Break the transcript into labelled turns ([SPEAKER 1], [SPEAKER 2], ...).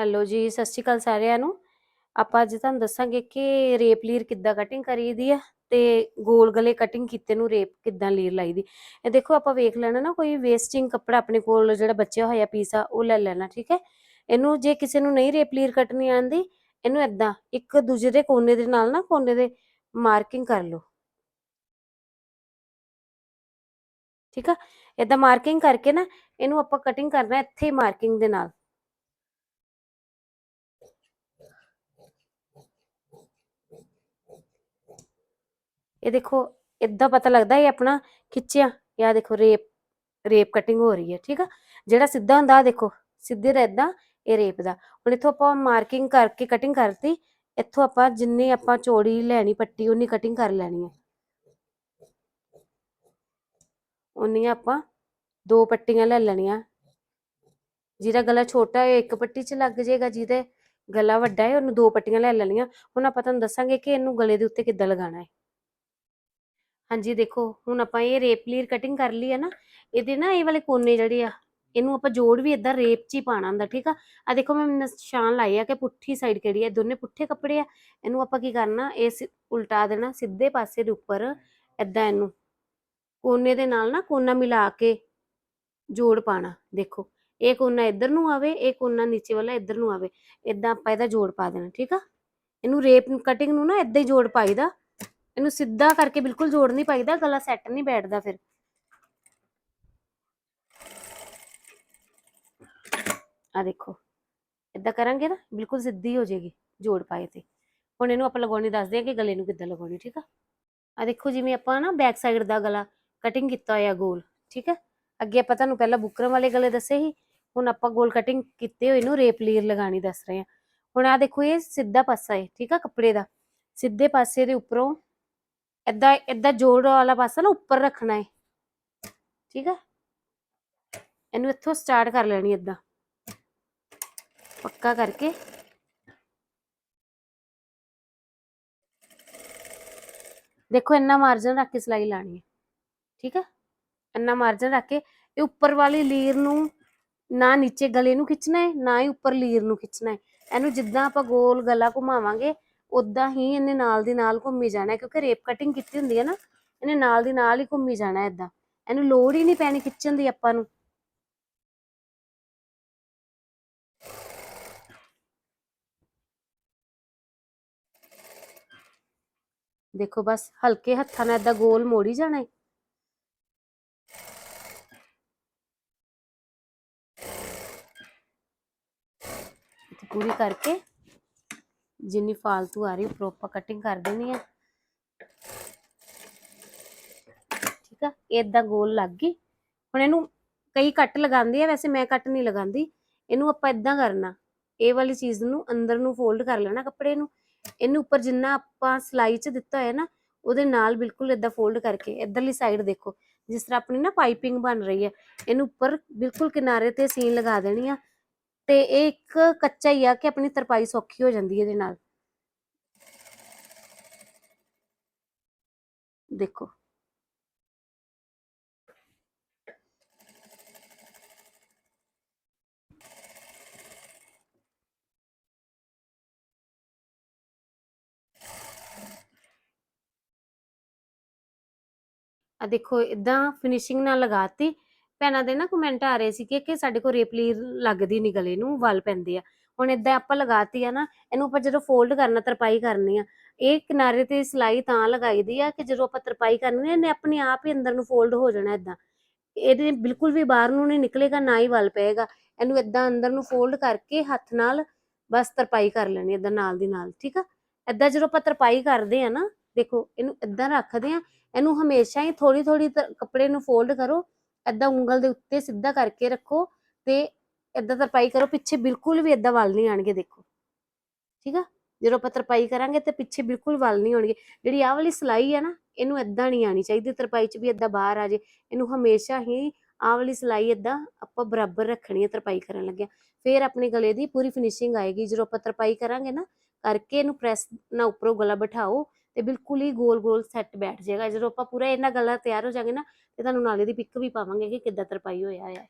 [SPEAKER 1] Hello ਜੀ, ਸਤਿ ਸ਼੍ਰੀ ਅਕਾਲ ਸਾਰਿਆਂ ਨੂੰ। ਆਪਾਂ ਅੱਜ ਤੁਹਾਨੂੰ ਦੱਸਾਂਗੇ ਕਿ ਰੇਪ ਲੀਰ ਕਿੱਦਾਂ ਕਟਿੰਗ ਕਰੀਦੀ ਆ ਤੇ ਗੋਲ ਗਲੇ ਕਟਿੰਗ ਕੀਤੇ ਨੂੰ ਰੇਪ ਕਿੱਦਾਂ ਲੀਰ ਲਾਈਦੀ। ਇਹ ਦੇਖੋ, ਆਪਾਂ ਵੇਖ ਲੈਣਾ ਨਾ, ਕੋਈ ਵੇਸਟਿੰਗ ਕੱਪੜਾ ਆਪਣੇ ਕੋਲ ਜਿਹੜਾ ਬਚਿਆ ਹੋਇਆ ਪੀਸ ਆ, ਉਹ ਲੈ ਲੈਣਾ, ਠੀਕ ਹੈ? ਇਹਨੂੰ ਜੇ ਕਿਸੇ ਨੂੰ ਨਹੀਂ ਰੇਪ ਲੀਰ ਕੱਟਣੀ ਆਂਦੀ ਇਹਨੂੰ ਏਦਾਂ ਇੱਕ ਦੂਜੇ ਦੇ ਕੋਨੇ ਦੇ ਨਾਲ ਨਾ, ਕੋਨੇ ਦੇ ਮਾਰਕਿੰਗ ਕਰ ਲਓ। ਠੀਕ ਆ? ਏਦਾਂ ਮਾਰਕਿੰਗ ਕਰਕੇ ਨਾ, ਇਹਨੂੰ ਆਪਾਂ ਕਟਿੰਗ ਕਰਨਾ ਇੱਥੇ ਮਾਰਕਿੰਗ ਦੇ ਨਾਲ। ਇਹ ਦੇਖੋ ਇਦਾਂ ਪਤਾ ਲੱਗਦਾ ਇਹ ਆਪਣਾ ਖਿੱਚਿਆ ਇਹ ਦੇਖੋ ਰੇਪ ਰੇਪ ਕਟਿੰਗ ਹੋ ਰਹੀ ਹੈ, ਠੀਕ ਆ? ਜਿਹੜਾ ਸਿੱਧਾ ਹੁੰਦਾ, ਆਹ ਦੇਖੋ, ਸਿੱਧੇ ਦਾ ਇਹ ਰੇਪ ਦਾ। ਹੁਣ ਇੱਥੋਂ ਆਪਾਂ ਮਾਰਕਿੰਗ ਕਰਕੇ ਕਟਿੰਗ ਕਰਤੀ, ਇੱਥੋਂ ਆਪਾਂ ਜਿੰਨੀ ਆਪਾਂ ਚੌੜੀ ਲੈਣੀ ਪੱਟੀ ਉਨੀ ਕਟਿੰਗ ਕਰ ਲੈਣੀ ਹੈ। ਉਨੀ ਆਪਾਂ ਦੋ ਪੱਟੀਆਂ ਲੈ ਲੈਣੀਆਂ। ਜਿਹਦਾ ਗਲਾ ਛੋਟਾ ਹੈ, ਇੱਕ ਪੱਟੀ 'ਚ ਲੱਗ ਜਾਏਗਾ ਜਿਹਦੇ ਗਲਾ ਵੱਡਾ ਹੈ, ਉਹਨੂੰ ਦੋ ਪੱਟੀਆਂ ਲੈ ਲੈਣੀਆਂ। ਹੁਣ ਆਪਾਂ ਤੁਹਾਨੂੰ ਦੱਸਾਂਗੇ ਕਿ ਇਹਨੂੰ ਗਲੇ ਦੇ ਉੱਤੇ ਕਿੱਦਾਂ ਲਗਾਉਣਾ ਹੈ। ਹਾਂਜੀ, ਦੇਖੋ, ਹੁਣ ਆਪਾਂ ਇਹ ਰੇਪ ਲੀਰ ਕਟਿੰਗ ਕਰ ਲਈ ਹੈ ਨਾ, ਇਹਦੇ ਨਾ ਇਹ ਵਾਲੇ ਕੋਨੇ ਜਿਹੜੇ ਆ, ਇਹਨੂੰ ਆਪਾਂ ਜੋੜ ਵੀ ਇਦਾਂ ਰੇਪ 'ਚ ਹੀ ਪਾਣਾ ਹੁੰਦਾ, ਠੀਕ ਆ? ਆ ਦੇਖੋ, ਮੈਂ ਨਿਸ਼ਾਨ ਲਾਈ ਆ ਕਿ ਪੁੱਠੀ ਸਾਈਡ ਕਿਹੜੀ ਹੈ ਦੋਨੇ ਪੁੱਠੇ ਕੱਪੜੇ ਆ, ਇਹਨੂੰ ਆਪਾਂ ਕੀ ਕਰਨਾ, ਇਹ ਸਿ- ਉਲਟਾ ਦੇਣਾ ਸਿੱਧੇ ਪਾਸੇ ਦੇ ਉੱਪਰ ਇਦਾਂ ਇਹਨੂੰ, ਕੋਨੇ ਦੇ ਨਾਲ ਨਾ ਕੋਨਾ ਮਿਲਾ ਕੇ ਜੋੜ ਪਾਣਾ ਦੇਖੋ, ਇਹ ਕੋਨਾ ਇੱਧਰ ਨੂੰ ਆਵੇ, ਇਹ ਕੋਨਾ ਨੀਚੇ ਵਾਲਾ ਇੱਧਰ ਨੂੰ ਆਵੇ ਇਦਾਂ ਆਪਾਂ ਇਹਦਾ ਜੋੜ ਪਾ ਦੇਣਾ, ਠੀਕ ਆ? ਇਹਨੂੰ ਰੇਪ ਕਟਿੰਗ ਨੂੰ ਨਾ ਇਦਾਂ ਹੀ ਜੋੜ ਪਾਈਦਾ ਇਹਨੂੰ ਸਿੱਧਾ ਕਰਕੇ ਬਿਲਕੁਲ ਜੋੜ ਨਹੀਂ ਪਾਈਦਾ, ਗਲਾ ਸੈੱਟ ਨਹੀਂ ਬੈਠਦਾ ਫਿਰ। ਆ ਦੇਖੋ ਇਦਾਂ ਕਰਾਂਗੇ ਨਾ, ਬਿਲਕੁਲ ਸਿੱਧੀ ਹੋ ਜਾਏਗੀ ਜੋੜ ਪਾਏ ਤੇ। ਹੁਣ ਇਹਨੂੰ ਆਪਾਂ ਲਗਾਉਣੀ, ਦੱਸਦੇ ਹਾਂ ਕਿ ਗਲੇ ਨੂੰ ਕਿੱਦਾਂ ਲਗਾਉਣੀ, ਠੀਕ ਆ? ਆ ਦੇਖੋ, ਜਿਵੇਂ ਆਪਾਂ ਨਾ ਬੈਕ ਸਾਈਡ ਦਾ ਗਲਾ ਕਟਿੰਗ ਕੀਤਾ ਹੋਇਆ ਗੋਲ, ਠੀਕ ਹੈ ਅੱਗੇ ਆਪਾਂ ਤੁਹਾਨੂੰ ਪਹਿਲਾਂ ਬੁਕਰਮ ਵਾਲੇ ਗਲੇ ਦੱਸੇ ਸੀ, ਹੁਣ ਆਪਾਂ ਗੋਲ ਕਟਿੰਗ ਕੀਤੇ ਹੋਏ ਨੂੰ ਰੇਪ ਲੀਰ ਲਗਾਣੀ ਦੱਸ ਰਹੇ ਹਾਂ। ਹੁਣ ਆ ਦੇਖੋ, ਇਹ ਸਿੱਧਾ ਪਾਸਾ ਹੈ ਠੀਕ ਆ, ਕੱਪੜੇ ਦਾ। ਸਿੱਧੇ ਪਾਸੇ ਦੇ ਉੱਪਰੋਂ ਏਦਾਂ ਏਦਾਂ ਜੋੜ ਵਾਲਾ ਪਾਸਾ ਨਾ ਉੱਪਰ ਰੱਖਣਾ ਹੈ ਠੀਕ ਹੈ ਇਹਨੂੰ ਇੱਥੋਂ ਸਟਾਰਟ ਕਰ ਲੈਣੀ ਏਦਾਂ। ਪੱਕਾ ਕਰਕੇ। ਦੇਖੋ, ਇੰਨਾ ਮਾਰਜਨ ਰੱਖ ਕੇ ਸਿਲਾਈ ਲਾਣੀ ਹੈ ਠੀਕ ਹੈ ਇੰਨਾ ਮਾਰਜਨ ਰੱਖ ਕੇ। ਇਹ ਉੱਪਰ ਵਾਲੀ ਲੀਰ ਨੂੰ ਨਾ ਨੀਚੇ ਗਲੇ ਨੂੰ ਖਿੱਚਣਾ ਹੈ ਨਾ ਹੀ ਉੱਪਰ ਲੀਰ ਨੂੰ ਖਿੱਚਣਾ ਹੈ ਇਹਨੂੰ ਜਿੱਦਾਂ ਆਪਾਂ ਗੋਲ ਗਲਾ ਘੁਮਾਵਾਂਗੇ ਉਦਾਂ ਹੀ ਇਹਨੇ ਨਾਲ ਦੀ ਨਾਲ ਘੁੰਮੀ ਜਾਣਾ, ਕਿਉਂਕਿ ਰੇਪ ਕਟਿੰਗ ਕੀਤੀ ਹੁੰਦੀ ਹੈ ਨਾ, ਇਹਨੇ ਨਾਲ ਦੀ ਨਾਲ ਹੀ ਘੁੰਮੀ ਜਾਣਾ ਇਦਾਂ ਇਹਨੂੰ ਲੋੜ ਹੀ ਨਹੀਂ ਪੈਣੀ ਖਿੱਚਣ ਦੀ ਆਪਾਂ ਨੂੰ। ਦੇਖੋ ਬਸ, ਹਲਕੇ ਹੱਥਾਂ ਨਾਲ ਏਦਾਂ ਗੋਲ ਮੋੜੀ ਜਾਣਾ ਹੈ ਪੂਰੀ ਕਰਕੇ ਜਿੰਨੀ ਫਾਲਤੂ ਆ ਰਹੀ, ਉੱਪਰੋਂ ਆਪਾਂ ਕਟਿੰਗ ਕਰ ਦੇਣੀ ਆ ਠੀਕ ਆ? ਏਦਾਂ ਗੋਲ ਲੱਗ ਗਈ। ਹੁਣ ਇਹਨੂੰ ਕਈ ਕੱਟ ਲਗਾਉਂਦੇ ਆ, ਵੈਸੇ ਮੈਂ ਕੱਟ ਨਹੀਂ ਲਗਾਉਂਦੀ। ਇਹਨੂੰ ਆਪਾਂ ਏਦਾਂ ਕਰਨਾ। ਇਹ ਵਾਲੀ ਚੀਜ਼ ਨੂੰ ਅੰਦਰ ਨੂੰ ਫੋਲਡ ਕਰ ਲੈਣਾ ਕੱਪੜੇ ਨੂੰ। ਇਹਨੂੰ ਉੱਪਰ ਜਿੰਨਾ ਆਪਾਂ ਸਲਾਈ 'ਚ ਦਿੱਤਾ ਹੋਇਆ ਨਾ, ਉਹਦੇ ਨਾਲ ਬਿਲਕੁਲ ਏਦਾਂ ਫੋਲਡ ਕਰਕੇ ਇਧਰਲੀ ਸਾਈਡ ਦੇਖੋ। ਜਿਸ ਤਰ੍ਹਾਂ ਆਪਣੀ ਨਾ ਪਾਈਪਿੰਗ ਬਣ ਰਹੀ ਹੈ। ਇਹਨੂੰ ਉੱਪਰ ਬਿਲਕੁਲ ਕਿਨਾਰੇ ਤੇ ਸੀਨ ਲਗਾ ਦੇਣੀ ਆ। ਤੇ ਇਹ ਇੱਕ ਕੱਚਾ ਹੀ ਆ ਕਿ ਆਪਣੀ ਤਰਪਾਈ ਸੌਖੀ ਹੋ ਜਾਂਦੀ ਹੈ ਇਹਦੇ ਨਾਲ। ਦੇਖੋ। ਆ ਦੇਖੋ ਇਦਾਂ ਫਿਨਿਸ਼ਿੰਗ ਨਾਲ ਲਗਾਤੀ ਭੈਣਾਂ ਦੇ ਨਾ ਕਮੈਂਟ ਆ ਰਹੇ ਸੀ ਕਿ ਕਿ ਸਾਡੇ ਕੋਲ ਰੇਪਲੀ ਲੱਗਦੀ ਨਹੀਂ ਗਲੇ ਨੂੰ, ਵੱਲ ਪੈਂਦੇ ਆ। ਹੁਣ ਇਦਾਂ ਆਪਾਂ ਲਗਾਤੀ ਆ ਨਾ, ਇਹਨੂੰ ਆਪਾਂ ਜਦੋਂ ਫੋਲਡ ਕਰਨਾ, ਤਰਪਾਈ ਕਰਨੀ ਆ, ਇਹ ਕਿਨਾਰੇ ਤੇ ਸਿਲਾਈ ਤਾਂ ਲਗਾਈਦੀ ਆ ਕਿ ਜਦੋਂ ਆਪਾਂ ਤਰਪਾਈ ਕਰਨੀ ਇਹਨੇ ਆਪਣੇ ਆਪ ਹੀ ਅੰਦਰ ਨੂੰ ਫੋਲਡ ਹੋ ਜਾਣਾ ਇਦਾਂ ਇਹਦੇ ਬਿਲਕੁਲ ਵੀ ਬਾਹਰ ਨੂੰ ਨਹੀਂ ਨਿਕਲੇਗਾ, ਨਾ ਹੀ ਵੱਲ ਪਏਗਾ। ਇਹਨੂੰ ਇਦਾਂ ਅੰਦਰ ਨੂੰ ਫੋਲਡ ਕਰਕੇ ਹੱਥ ਨਾਲ ਬਸ ਤਰਪਾਈ ਕਰ ਲੈਣੀ ਇਦਾਂ ਨਾਲ ਦੀ ਨਾਲ, ਠੀਕ ਆ? ਇਦਾਂ ਜਦੋਂ ਆਪਾਂ ਤਰਪਾਈ ਕਰਦੇ ਆ ਨਾ, ਦੇਖੋ, ਇਹਨੂੰ ਇਦਾਂ ਰੱਖਦੇ ਆ, ਇਹਨੂੰ ਹਮੇਸ਼ਾ ਹੀ ਥੋੜੀ ਥੋੜੀ ਕੱਪੜੇ ਨੂੰ ਫੋਲਡ ਕਰੋ ਏਦਾਂ ਉਂਗਲ ਦੇ ਉੱਤੇ ਸਿੱਧਾ ਕਰਕੇ ਰੱਖੋ ਤੇ ਏਦਾਂ ਤਰਪਾਈ ਕਰੋ, ਪਿੱਛੇ ਬਿਲਕੁਲ ਵੀ ਏਦਾਂ ਵੱਲ ਨਹੀਂ ਆਣਗੇ ਦੇਖੋ। ਠੀਕ ਆ? ਜਦੋਂ ਆਪਾਂ ਤਰਪਾਈ ਕਰਾਂਗੇ ਤੇ ਪਿੱਛੇ ਬਿਲਕੁਲ ਵੱਲ ਨਹੀਂ ਹੋਣਗੇ ਜਿਹੜੀ ਆਹ ਵਾਲੀ ਸਲਾਈ ਆ ਨਾ, ਇਹਨੂੰ ਏਦਾਂ ਨਹੀਂ ਆਣੀ ਚਾਹੀਦੀ, ਤਰਪਾਈ 'ਚ ਵੀ ਏਦਾਂ ਬਾਹਰ ਆ ਜੇ। ਇਹਨੂੰ ਹਮੇਸ਼ਾ ਹੀ ਆਹ ਵਾਲੀ ਸਲਾਈ ਏਦਾਂ ਆਪਾਂ ਬਰਾਬਰ ਰੱਖਣੀ ਹੈ ਤਰਪਾਈ ਕਰਨ ਲੱਗਿਆ। ਫੇਰ ਆਪਣੇ ਗਲੇ ਦੀ ਪੂਰੀ ਫਿਨਿਸ਼ਿੰਗ ਆਏਗੀ। ਜਦੋਂ ਆਪਾਂ ਤਰਪਾਈ ਕਰਾਂਗੇ ਨਾ, ਕਰਕੇ ਇਹਨੂੰ ਪ੍ਰੈਸ ਨਾ ਉੱਪਰੋਂ ਗਲਾ ਬਿਠਾਓ। ਤੇ ਬਿਲਕੁਲ ਹੀ ਗੋਲ ਗੋਲ ਸੈੱਟ ਬੈਠ ਜਾਏਗਾ। ਜਦੋਂ ਆਪਾਂ ਪੂਰਾ ਇਹਨਾਂ ਗੱਲਾਂ ਤਿਆਰ ਹੋ ਜਾਗੇ ਨਾ, ਤੇ ਤੁਹਾਨੂੰ ਨਾਲੇ ਦੀ ਪਿਕ ਵੀ ਪਾਵਾਂਗੇ ਕਿ ਕਿੱਦਾਂ ਤਰਪਾਈ ਹੋਇਆ ਹੈ